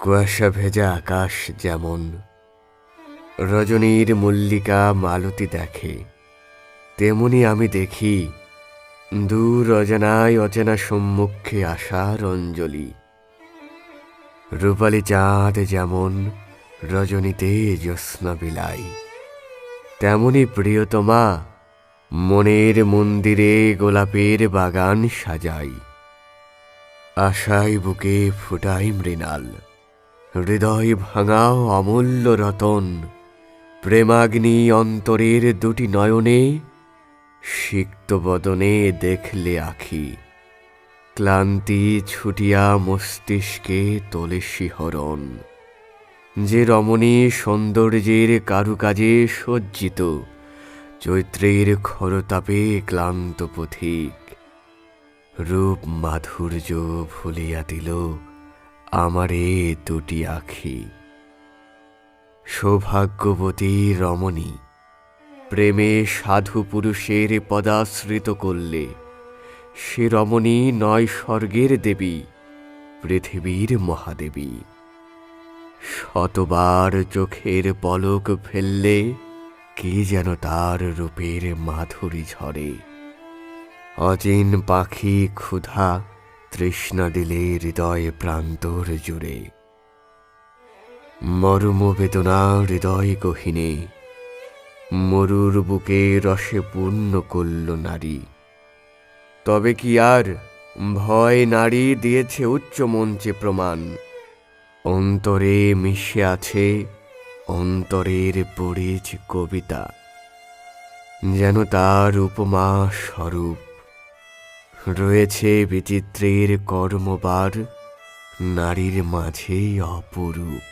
কুয়াশা ভেজা আকাশ যেমন রজনীর মল্লিকা মালতী দেখে, তেমনি আমি দেখি দূর অজানায় অচেনা সম্মুখে আসার অঞ্জলি। রূপালী চাঁদ যেমন রজনীতে জ্যোৎস্না বিলাই তেমনি প্রিয়তমা মনের মন্দিরে গোলাপের বাগান সাজাই। আশায় বুকে ফুটাই মৃণাল। হৃদয় ভাঙাও অমূল্য রতন। প্রেমাগ্নি অন্তরের দুটি নয়নে সিক্ত বদনে দেখলে আখি। ক্লান্তি ছুটিয়া মস্তিষ্কে তোলে শিহরণ। যে রমণী সৌন্দর্যের কারুকাজে সজ্জিত, চৈত্রের খরতাপে ক্লান্ত পথিক, রূপ মাধুর্য ভুলিয়া দিল আমারে দুটি আখি। সৌভাগ্যবতী রমণী, প্রেমে সাধু পুরুষের পদাশ্রিত করলে, সে রমণী নয় স্বর্গের দেবী, পৃথিবীর মহাদেবী। শতবার চোখের পলক ফেললে কি যেন তার রূপের মাধুরী ঝরে। অচিন পাখি ক্ষুধা তৃষ্ণা দিলে হৃদয় প্রান্তর জুড়ে। মর্ম বেদনা হৃদয় গহিনে, মরুর বুকে রসে পূর্ণ করল নারী। তবে কি আর ভয় নারী দিয়েছে উচ্চ মঞ্চে প্রমাণ? অন্তরে মিশে আছে অন্তরের পরিচ কবিতা, যেন তার উপমা স্বরূপ। রয়েছে বিচিত্রের কর্মবার, নারীর মাঝেই অপরূপ।